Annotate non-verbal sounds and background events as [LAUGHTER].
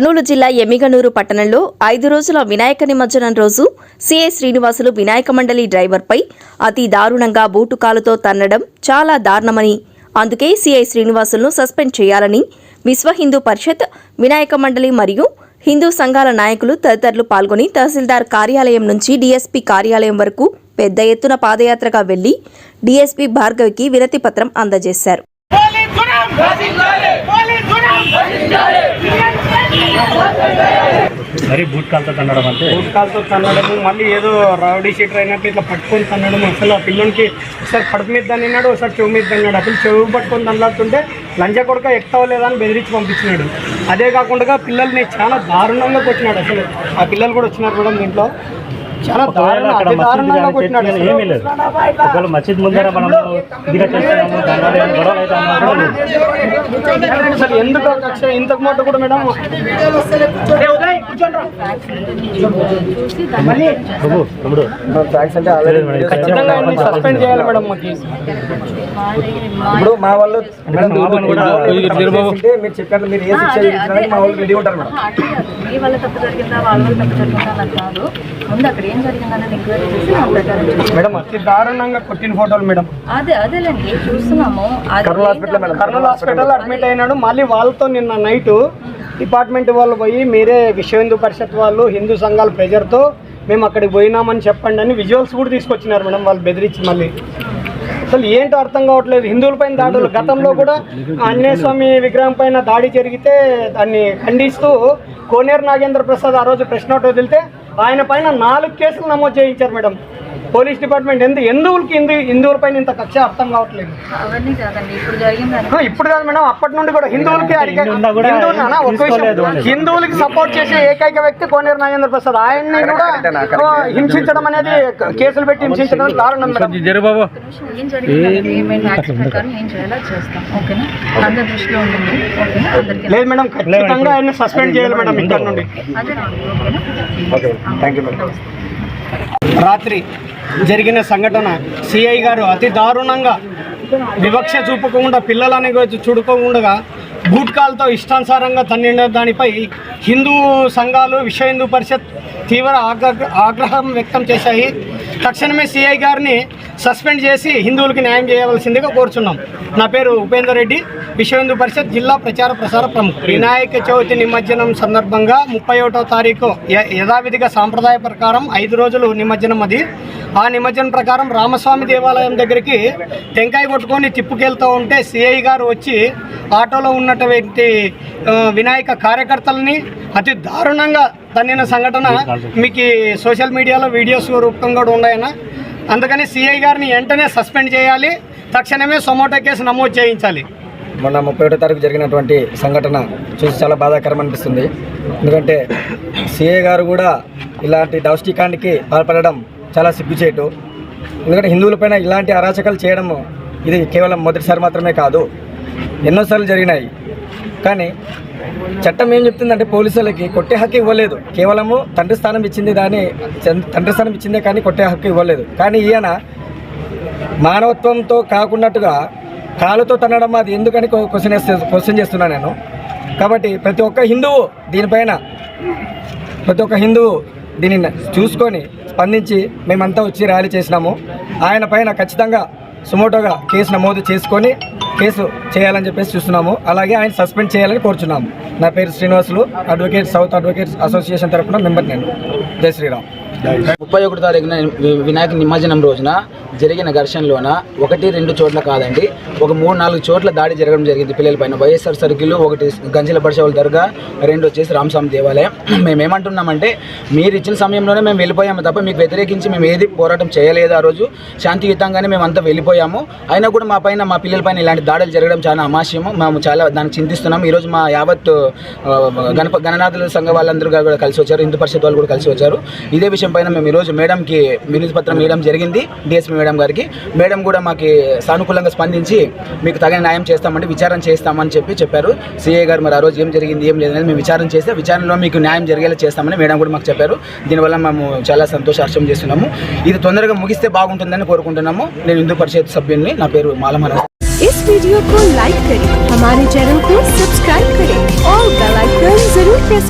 కర్నూలు జిల్లా ఎమ్మిగనూరు పట్టణంలో ఐదు రోజుల వినాయక నిమజ్జనం రోజు సిఐ శ్రీనివాసులు వినాయక మండలి డ్రైవర్పై అతి దారుణంగా బూటుకాలుతో తన్నడం చాలా దారుణమని అందుకే సిఐ శ్రీనివాసులను సస్పెండ్ చేయాలని విశ్వ హిందూ పరిషత్ వినాయక మండలి మరియు హిందూ సంఘాల నాయకులు తదితరులు పాల్గొని తహసీల్దార్ కార్యాలయం నుంచి డీఎస్పీ కార్యాలయం వరకు పెద్ద ఎత్తున పాదయాత్రగా వెళ్ళి డీఎస్పీ భార్గవికి వినతి పత్రం అందజేశారు. మరి బూట్ కాల్తో తన్నడం అంటే? పుస్తకాలతో తన్నడము మళ్ళీ ఏదో రౌడీ షీటర్ అయినట్టు ఇట్లా పట్టుకొని తన్నడం అసలు ఆ పిల్లోనికి ఒకసారి కడుపు మీద తన్నాడు ఒకసారి చెవు మీద తన్నాడు అసలు చెవు పట్టుకొని తనలాడుతుంటే లంజ కొడుక ఎక్కవలేదని బెదిరించి పంపించినాడు. అదే కాకుండా పిల్లల్ని చాలా దారుణంగా కొట్టినాడు అసలు ఆ పిల్లలు కూడా వచ్చినారు కూడా దీంట్లో. చాలా అక్కడ మసీద్. ఏమీ లేదు. ఒకవేళ మసీద్ ముందర మనం ఇదిగా చేస్తున్నాము దానివల్ల ఏమైనా గొడవలు అయితే ఎందుకు కక్ష? ఇంతకు మాట కూడా మేడం సస్పెండ్ చేయాలి మేడం ఇప్పుడు మా వాళ్ళు మీరు చెప్పారు మీరు ఏ శిక్ష మా వాళ్ళు రెడీ ఉంటారు మేడం. మీ వల్ల తప్పు జరిగిందా వాళ్ళ వల్ల తప్పు జరిగిందా నాకు కాదు. ముందు అక్కడ ఏం జరిగిందని ఎంక్వైరీ చేసి నా ప్రకారం చేస్తాం. మేడం అతి దారుణంగా కొట్టిన ఫోటోలు మేడం. అదే అదేలేండి చూస్తున్నాము. అది Kurnool hospital madam. Kurnool hospital. Admit అయినాడు. మళ్ళీ వాళ్ళతో నిన్న నైట్ డిపార్ట్మెంట్ వాళ్ళు పోయి మీరే విశ్వ హిందూ పరిషత్ వాళ్ళు హిందూ సంఘాల ప్రెజర్తో మేము అక్కడికి పోయినామని చెప్పండి అని విజువల్స్ కూడా తీసుకొచ్చినారు మేడం వాళ్ళు బెదిరించి మళ్ళీ. అసలు ఏంటో అర్థం కావట్లేదు. హిందువులపైన దాడులు. గతంలో కూడా ఆంజనేయ స్వామి విగ్రహం పైన దాడి జరిగితే దాన్ని ఖండిస్తూ కోనేరు నాగేంద్ర ప్రసాద్ ఆ రోజు ప్రెస్ నోట్ వదిలితే ఆయన పైన నాలుగు కేసులు నమోదు చేయించారు మేడం. పోలీస్ డిపార్ట్మెంట్ ఎందు హిందువులకి హిందూ హిందువులపైన ఇంత కక్ష అర్థం కావట్లేదు? అవన్నీ కాదండి ఇప్పుడు కాదు మేడం అప్పటి నుండి కూడా హిందువులకి హిందువులు. హిందువులకి సపోర్ట్ చేసే ఏకైక వ్యక్తి కోనేరు నాగేంద్ర ప్రసాద్. ఆయన్ని కూడా హింసించడం అనేది కేసులు పెట్టి హింసించడం దారుణం మేడం. ఏం జరిగింది? ఏమైనా యాక్ట్ ప్రకారం ఏం చేయాలో చేస్తాం ఓకేనా? అందరి దృష్టిలో ఉంటుంది ఓకేనా? అందరికీ లేదు మేడం ఖచ్చితంగా ఆయన్ని సస్పెండ్ చేయాలి మేడం ఇక్కడ నుండి. ఓకే థ్యాంక్ యూ మేడం రాత్రి జరిగిన సంఘటన. సిఐ గారు అతి దారుణంగా వివక్ష చూపకుండా పిల్లలని చూడుకోకుండా బూట్కాల్తో ఇష్టానుసారంగా తన్నిన దానిపై హిందూ సంఘాలు విశ్వ హిందూ పరిషత్ తీవ్ర ఆగ్రహం వ్యక్తం చేశాయి. తక్షణమే సిఐ గారిని సస్పెండ్ చేసి హిందువులకి న్యాయం చేయవలసిందిగా కోరుచున్నాం. నా పేరు ఉపేందర్ రెడ్డి విశ్వ హిందూ పరిషత్ జిల్లా ప్రచార ప్రసార ప్రముఖ వినాయక చవితి నిమజ్జనం సందర్భంగా ముప్పై ఒకటో తారీఖు యథావిధిగా సాంప్రదాయ ప్రకారం ఐదు రోజులు నిమజ్జనం అది. ఆ నిమజ్జనం ప్రకారం రామస్వామి దేవాలయం దగ్గరికి టెంకాయ కొట్టుకొని తిప్పుకెళ్తూ ఉంటే సిఐ గారు వచ్చి ఆటోలో ఉన్నటువంటి వినాయక కార్యకర్తలని అతి దారుణంగా తన్నిన సంఘటన మీకు సోషల్ మీడియాలో వీడియోస్ రూపంగా కూడా ఉన్నాయన్నా అందుకని సిఐ గారిని వెంటనే సస్పెండ్ చేయాలి. తక్షణమే సొమోటో కేసు నమోదు చేయించాలి. మొన్న ముప్పై ఒకటో తారీఖు జరిగినటువంటి సంఘటన చూసి చాలా బాధాకరం అనిపిస్తుంది. ఎందుకంటే సిఐ గారు కూడా ఇలాంటి దౌష్టికానికి పాల్పడడం చాలా సిగ్గుచేటు. ఎందుకంటే హిందువులపైన ఇలాంటి అరాచకాలు చేయడం ఇది కేవలం మొదటిసారి మాత్రమే కాదు. ఎన్నోసార్లు జరిగినాయి. కానీ చట్టం ఏం చెప్తుందంటే పోలీసులకి కొట్టే హక్కు ఇవ్వలేదు. కేవలము తండ్రి స్థానం ఇచ్చింది దాని తండ్రి స్థానం ఇచ్చిందే కానీ కొట్టే హక్కు ఇవ్వలేదు. కానీ ఈయన మానవత్వంతో కాకున్నట్టుగా కాలుతో తన్నడం అది ఎందుకని క్వశ్చన్ క్వశ్చన్ చేస్తున్నాను నేను. కాబట్టి ప్రతి ఒక్క హిందువు దీనిపైన ప్రతి ఒక్క హిందువు దీనిని చూసుకొని స్పందించి మేమంతా వచ్చి ర్యాలీ చేసినాము. ఆయన పైన ఖచ్చితంగా సుమోటోగా కేసు నమోదు చేసుకొని కేసు చేయాలని చెప్పేసి చూస్తున్నాము. అలాగే ఆయన సస్పెండ్ చేయాలని కోరుచున్నాము. నా పేరు Srinivasulu. Advocate south advocates association తరఫున మెంబర్ నేను. జై శ్రీరామ్. ముప్పై ఒకటి తారీఖున వినాయక నిమజ్జనం రోజున జరిగిన ఘర్షణలోన ఒకటి రెండు చోట్ల కాదండి ఒక మూడు నాలుగు చోట్ల దాడి జరగడం జరిగింది పిల్లలపైన వైఎస్ఆర్ సర్కిల్ ఒకటి గంజల పడిసేవాళ్ళ దర్గా రెండు వచ్చేసి రామస్వామి దేవాలయం. [CLEARS THROAT] మేము ఏమంటున్నామంటే మీరు ఇచ్చిన సమయంలోనే మేము వెళ్ళిపోయాము తప్ప మీకు వ్యతిరేకించి మేము ఏది పోరాటం చేయలేదు ఆ రోజు. శాంతియుతంగానే మేము అంతా వెళ్ళిపోయాము. అయినా కూడా మా పైన మా పిల్లలపైన ఇలాంటి దాడులు జరగడం చాలా అమాశయము. మేము చాలా దానికి చింతిస్తున్నాము. ఈరోజు మా యావత్ గణప గణనాథుల సంఘ వాళ్ళందరూ కూడా కలిసి వచ్చారు. హిందూ పరిషత్ వాళ్ళు కూడా కలిసి వచ్చారు. ఇదే విషయం పైన మేము ఈరోజు మేడంకి వినతి పత్రం ఇవ్వడం జరిగింది డిఎస్పీ మేడం గారికి మేడం కూడా మాకు సానుకూలంగా స్పందించి మీకు తగిన న్యాయం చేస్తామంటే విచారణ చేస్తామని చెప్పి చెప్పారు సిఏ గారు మరి ఆ రోజు ఏం జరిగింది ఏం లేదనేది మేము విచారణ చేస్తే విచారణలో మీకు న్యాయం జరిగేలా చేస్తామని మేడం కూడా మాకు చెప్పారు దీనివల్ల మేము చాలా సంతోష హర్షం చేస్తున్నాము ఇది తొందరగా ముగిస్తే బాగుంటుందని కోరుకుంటున్నాము నేను హిందూ పరిషత్ సభ్యుల్ని నా పేరు మాలమహారాజ్ इस वीडियो को लाइक करें हमारे चैनल को सब्सक्राइब करें और बेल आइकन जरूर డెస్క్